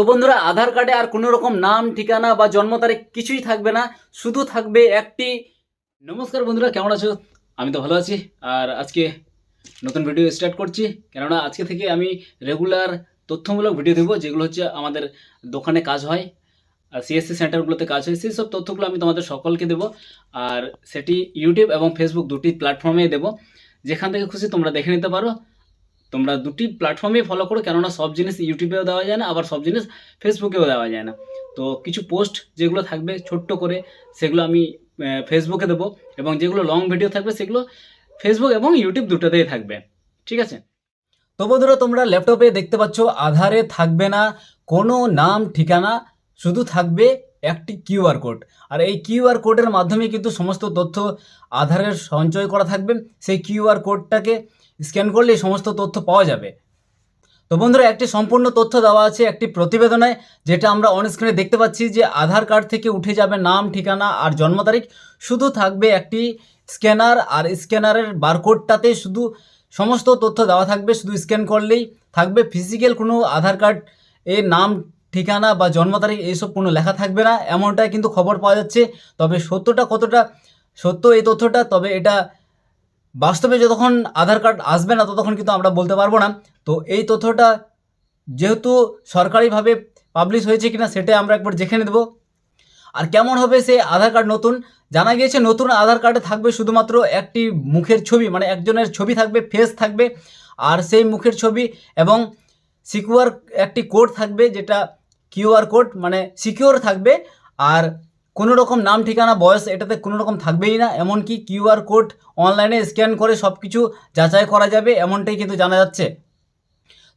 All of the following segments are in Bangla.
তো বন্ধুরা, আধার কার্ডে আর কোনো রকম নাম, ঠিকানা বা জন্ম তারিখ কিছুই থাকবে না, শুধু থাকবে একটি। নমস্কার বন্ধুরা, কেমন আছো? আমি তো ভালো আছি। আর আজকে নতুন ভিডিও স্টার্ট করছি। কেননা আজকে থেকে আমি রেগুলার তথ্যমূলক ভিডিও দেবো, যেগুলো হচ্ছে আমাদের দোকানে কাজ হয়, আর সিএসসি সেন্টারগুলোতে কাজ হয়। সেই সব তথ্যগুলো আমি তোমাদের সকলকে দেবো। আর সেটি ইউটিউব এবং ফেসবুক দুটি প্ল্যাটফর্মে দেবো। যেখান থেকে খুশি তোমরা দেখে নিতে পারো। তোমরা দুটি প্ল্যাটফর্মেই ফলো করো, কেননা সব জিনিস ইউটিউবেও দেওয়া যায় না, আবার সব জিনিস ফেসবুকেও দেওয়া যায় না। তো কিছু পোস্ট যেগুলো থাকবে ছোট্ট করে, সেগুলো আমি ফেসবুকে দেবো, এবং যেগুলো লং ভিডিও থাকবে, সেগুলো ফেসবুক এবং ইউটিউব দুটোতেই থাকবে। ঠিক আছে? তো বন্ধুরা, তোমরা ল্যাপটপে দেখতে পাচ্ছ, আধারে থাকবে না, কোনো নাম, ঠিকানা, শুধু থাকবে একটি কিউআর কোড। আর এই কিউআর কোডের মাধ্যমে কিন্তু সমস্ত তথ্য আধারের সঞ্চয় করা থাকবে। সেই কিউআর কোডটাকে স্ক্যান করলে সমস্ত তথ্য পাওয়া যাবে। তো বন্ধুরা, একটি সম্পূর্ণ তথ্য দেওয়া আছে একটি প্রতিবেদনে যেটা আমরা অন স্ক্রিনে দেখতে পাচ্ছি যে আধার কার্ড থেকে উঠে যাবে নাম, ঠিকানা আর জন্ম তারিখ। শুধু থাকবে একটি স্ক্যানার আর স্ক্যানারের বারকোডটাতে শুধু সমস্ত তথ্য দেওয়া থাকবে। শুধু স্ক্যান করলেই থাকবে। ফিজিক্যাল কোনো আধার কার্ড এ নাম ঠিকানা বা জন্ম তারিখ এইসব কোনো লেখা থাকবে না, এমনটাই কিন্তু খবর পাওয়া যাচ্ছে। তবে সত্যটা কতটা, সত্য এই তথ্যটা, তবে এটা বাস্তবে যতক্ষণ আধার কার্ড আসবে না ততক্ষণ কিন্তু আমরা বলতে পারব না। তো এই তথ্যটা যেহেতু সরকারিভাবে পাবলিশ হয়েছে কিনা সেটা আমরা একবার দেখে নেব। আর কেমন হবে সে আধার কার্ড নতুন? জানা গিয়েছে নতুন আধার কার্ডে থাকবে শুধুমাত্র একটি মুখের ছবি মানে একজনের ছবি থাকবে ফেস থাকবে। আর সেই মুখের ছবি এবং সিকিউর একটি কোড থাকবে যেটা কিউআর কোড মানে সিকিউর থাকবে আর কোনো রকম নাম, ঠিকানা, বয়স এটাতে কোনো রকম থাকবেই না। এমনকি কিউআর কোড অনলাইনে স্ক্যান করে সব কিছু যাচাই করা যাবে, এমনটাই কিন্তু জানা যাচ্ছে।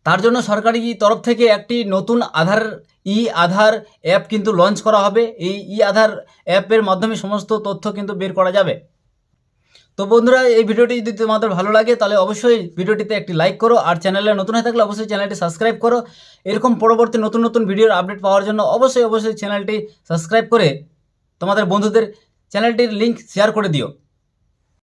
তার জন্য সরকারি তরফ থেকে একটি নতুন আধার ই আধার অ্যাপ কিন্তু লঞ্চ করা হবে। এই ই আধার অ্যাপের মাধ্যমে সমস্ত তথ্য কিন্তু বের করা যাবে। তো বন্ধুরা, এই ভিডিওটি যদি তোমাদের ভালো লাগে, তাহলে অবশ্যই ভিডিওটিতে একটি লাইক করো, আর চ্যানেলে নতুন হয়ে থাকলে অবশ্যই চ্যানেলটি সাবস্ক্রাইব করো। এরকম পরবর্তী নতুন নতুন ভিডিওর আপডেট পাওয়ার জন্য অবশ্যই অবশ্যই চ্যানেলটি সাবস্ক্রাইব করে তোমাদের বন্ধুদের চ্যানেলটির লিঙ্ক শেয়ার করে দিও।